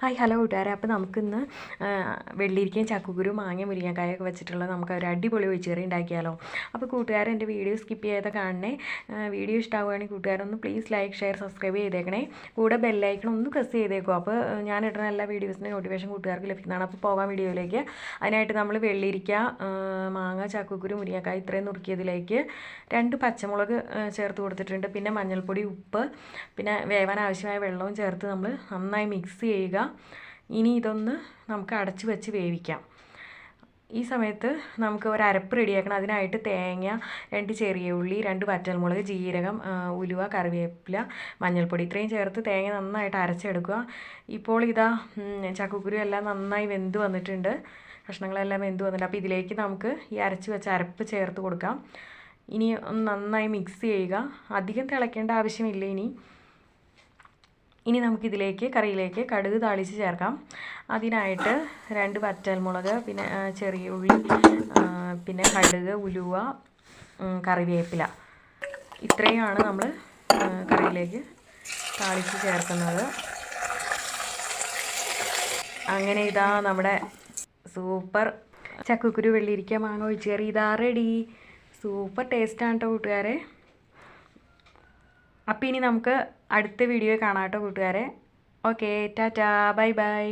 Hi hello കൂട്ടുകാരെ. അപ്പോൾ നമുക്കിന്ന് വെള്ളിയിരിക്കയും ചക്കുകുരു മാങ്ങ മുരിങ്ങക്കായൊക്കെ വെച്ചിട്ടുള്ള നമുക്ക് ഒരു അടിപൊളി ഒഴിച്ചുകറി ഉണ്ടാക്കിയാലോ. അപ്പോൾ കൂട്ടുകാരെ എന്റെ വീഡിയോ സ്കിപ്പ് ചെയ്യാതെ കാണണേ. വീഡിയോ ഇഷ്ടമാവുകയാണെങ്കിൽ കൂട്ടുകാരൊന്ന് പ്ലീസ് ലൈക്ക് ഷെയർ സബ്സ്ക്രൈബ് ചെയ്തേക്കണേ. കൂടെ ബെല്ലൈക്കൺ ഒന്ന് പ്രസ് ചെയ്തേക്കും. അപ്പോൾ ഞാൻ ഇടുന്ന എല്ലാ വീഡിയോസിന്റെ നോട്ടിഫിക്കേഷൻ കൂട്ടുകാർക്ക് ലഭിക്കുന്നതാണ്. അപ്പോൾ പോകാം വീഡിയോയിലേക്ക്. അതിനായിട്ട് നമ്മൾ വെള്ളിയിരിക്ക മാങ്ങ ചക്കുകുരു മുരിങ്ങക്കായ ഇത്രയും നുറുക്കിയതിലേക്ക് രണ്ട് പച്ചമുളക് ചേർത്ത് കൊടുത്തിട്ടുണ്ട്. പിന്നെ മഞ്ഞൾപ്പൊടി ഉപ്പ് പിന്നെ വേവാൻ ആവശ്യമായ വെള്ളവും ചേർത്ത് നമ്മൾ നന്നായി മിക്സ് ചെയ്യുക. ഇനി ഇതൊന്ന് നമുക്ക് അടച്ചു വെച്ച് വേവിക്കാം. ഈ സമയത്ത് നമുക്ക് ഒരു അരപ്പ് റെഡിയാക്കണം. അതിനായിട്ട് തേങ്ങ രണ്ട് ചെറിയ ഉള്ളി രണ്ട് വറ്റൽമുളക് ജീരകം ഉലുവ കറിവേപ്പില മഞ്ഞൾപ്പൊടി ഇത്രയും ചേർത്ത് തേങ്ങ നന്നായിട്ട് അരച്ചെടുക്കുക. ഇപ്പോൾ ഇതാ ചക്കക്കുരു എല്ലാം നന്നായി വെന്ത് വന്നിട്ടുണ്ട്. കഷ്ണങ്ങളെല്ലാം വെന്ത് വന്നിട്ടുണ്ട്. അപ്പോൾ ഇതിലേക്ക് നമുക്ക് ഈ അരച്ച് വെച്ച അരപ്പ് ചേർത്ത് കൊടുക്കാം. ഇനി ഒന്ന് നന്നായി മിക്സ് ചെയ്യുക. അധികം തിളയ്ക്കേണ്ട ആവശ്യമില്ല ഇനി. ഇനി നമുക്കിതിലേക്ക് കറിയിലേക്ക് കടുക് താളിച്ച് ചേർക്കാം. അതിനായിട്ട് രണ്ട് വറ്റൽമുളക് പിന്നെ ചെറിയ ഉള്ളി പിന്നെ കടുക് ഉലുവ കറിവേപ്പില. ഇത്രയാണ് നമ്മൾ കറിയിലേക്ക് താളിച്ച് ചേർക്കുന്നത്. അങ്ങനെ ഇതാ നമ്മുടെ സൂപ്പർ. ചക്കുക്കുരു വെള്ളിരിക്ക മാങ്ങ ഒഴിച്ച് കറി. ഇതാ റെഡി സൂപ്പർ ടേസ്റ്റാണ് കേട്ടോ കൂട്ടുകാരെ. അപ്പോൾ ഇനി നമുക്ക് അടുത്ത വീഡിയോ കാണാം കേട്ടോ കൂട്ടുകാരെ. Okay tata bye bye